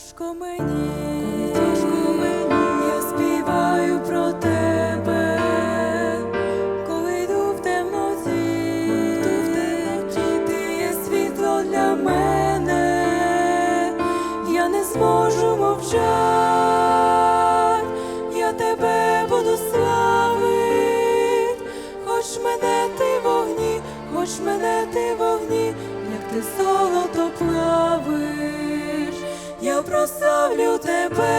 тяжко мені, тяжко мені, я співаю про тебе, коли йду в темноті, йду ти є світло для мене, я не зможу мовчать, я тебе буду славить, хоч мене ти вогні, хоч мене ти вогні, як ти золото плавиш, я прославлю тебе,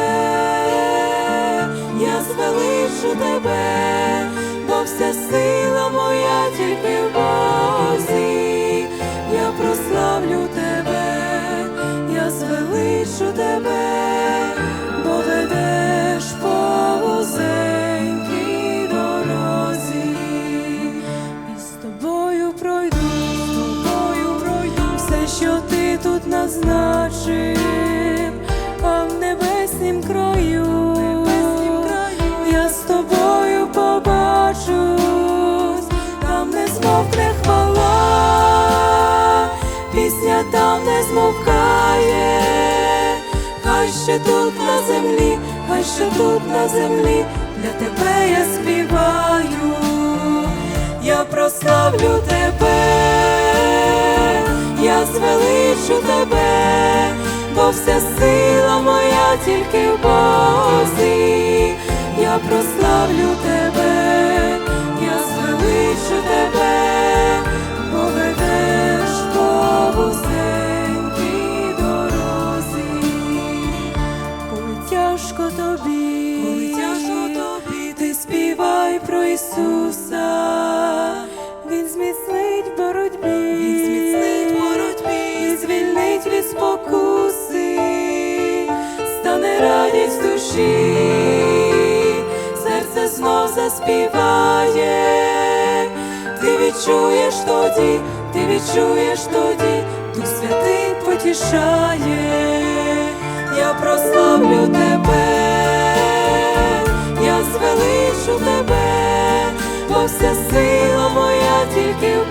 я звеличу тебе, бо вся сила моя тільки в Бозі, я прославлю тебе, я звеличу тебе, бо ведеш по вузенькій дорозі, і з тобою пройду, пройду. Все, що ти тут назначив, небеснім краю, я з тобою побачусь, там не змовкне хвала, пісня там не змовкає, хай ще тут на землі, хай ще тут на землі, для тебе я співаю, я прославлю тебе, я звеличу тебе, вся сила моя тільки в Бозі, я прославлю тебе, я звеличу тебе, бо ведеш по вузенькій дорозі, коли тяжко тобі, коли тяжко тобі, ти співай про Ісуса, душі, серце знов заспіває, ти відчуєш тоді, ти відчуєш тоді, Дух Святий потішає, я прославлю тебе, я звеличу тебе, бо вся сила моя тільки в